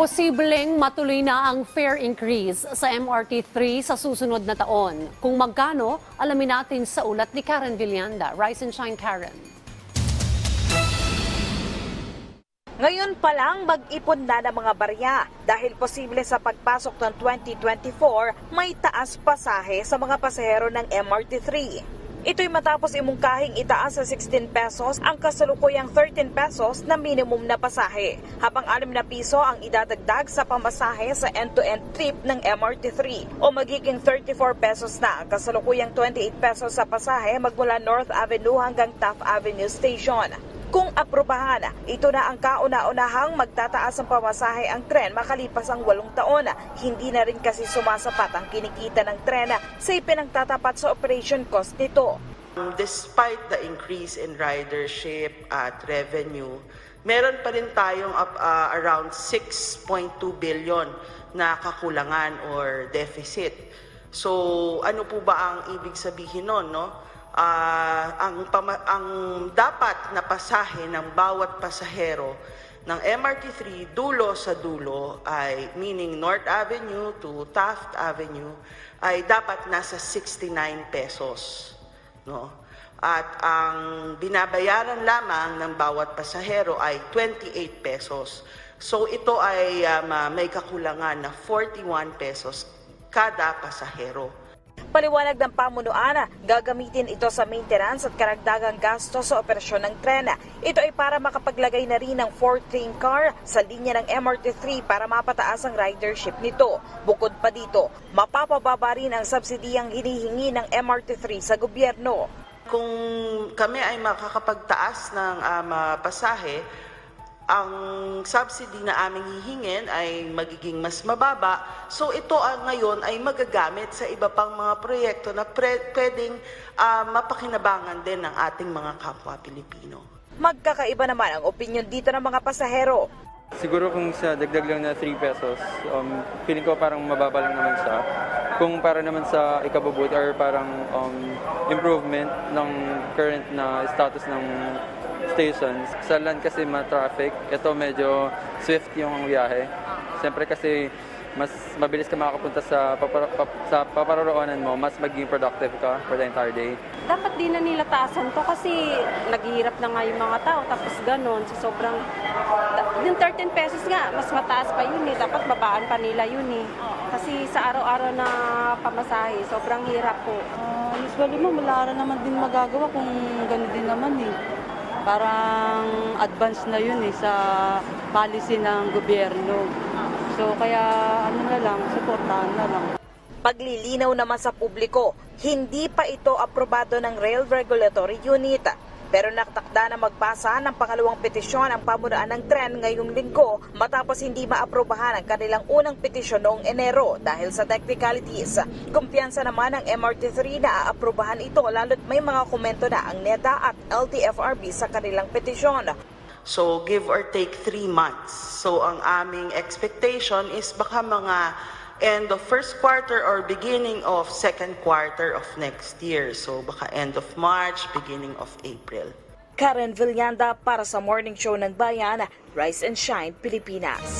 Posibleng matuloy na ang fare increase sa MRT3 sa susunod na taon. Kung magkano, alamin natin sa ulat ni Karen Villanda. Rise and shine, Karen. Ngayon pa lang mag-ipon na ng mga barya dahil posible sa pagpasok ng 2024 may taas pasahe sa mga pasahero ng MRT3. Ito'y matapos imungkahing itaas sa 16 pesos ang kasalukuyang 13 pesos na minimum na pasahe, habang 6 na piso ang idadagdag sa pamasahe sa end-to-end trip ng MRT3 o magiging 34 pesos na ang kasalukuyang 28 pesos sa pasahe magmula North Avenue hanggang Taft Avenue Station. Kung aprubahan, ito na ang kauna-unahang magtataas ang pamasahe ang tren makalipas ang walong taon. Hindi na rin kasi sumasapat ang kinikita ng tren sa ipinagtatapat sa operation cost nito. Despite the increase in ridership at revenue, meron pa rin tayong up, uh, around 6.2 billion na kakulangan or deficit. So, ano po ba ang ibig sabihin nun, no? Ah, ang, ang dapat na pasahe ng bawat pasahero ng MRT3 dulo sa dulo ay meaning North Avenue to Taft Avenue ay dapat nasa 69 pesos no? At ang binabayaran lamang ng bawat pasahero ay 28 pesos. So ito ay um, may kakulangan na 41 pesos kada pasahero. Paliwanag ng pamunuan, gagamitin ito sa maintenance at karagdagang gasto sa operasyon ng tren. Ito ay para makapaglagay na rin ng 4-train car sa linya ng MRT3 para mapataas ang ridership nito. Bukod pa dito, mapapababa rin ang subsidiyang hinihingi ng MRT3 sa gobyerno. Kung kami ay makakapagtaas ng um, ah, pasahe, ang subsidy na aming hihingin ay magiging mas mababa. So ito ang ngayon ay magagamit sa iba pang mga proyekto na pre- pwedeng ah, mapakinabangan din ng ating mga kapwa Pilipino. Magkakaiba naman ang opinyon dito ng mga pasahero. Siguro kung sa dagdag lang na 3 pesos, um, feeling ko parang mababa lang naman siya. Kung para naman sa ikabubuti or parang um, improvement ng current na status ng stations. Sa land kasi ma-traffic, ito medyo swift yung biyahe. Siyempre kasi mas mabilis ka makakapunta sa, papar- pap- sa paparoroonan mo, mas maging productive ka for the entire day. dapat din na nila taasan to kasi naghihirap na nga yung mga tao tapos ganon so sobrang yung 13 pesos nga mas mataas pa yun eh dapat babaan pa nila yun eh kasi sa araw-araw na pamasahe sobrang hirap po Ah, usually mo, wala naman din magagawa kung gano'n din naman eh. Parang advance na yun eh sa policy ng gobyerno. So kaya ano na lang, supportahan na lang. Paglilinaw naman sa publiko, hindi pa ito aprobado ng Rail Regulatory Unit. Pero nakatakda na magbasa ng pangalawang petisyon ang pamunuan ng tren ngayong linggo matapos hindi maaprobahan ang kanilang unang petisyon noong Enero dahil sa technicalities. Kumpiyansa naman ng MRT3 na aaprobahan ito lalo't may mga komento na ang NEDA at LTFRB sa kanilang petisyon. So give or take three months. So ang aming expectation is baka mga end of first quarter or beginning of second quarter of next year. So baka end of March, beginning of April. Karen Villanda para sa Morning Show ng Bayan, Rise and Shine, Pilipinas.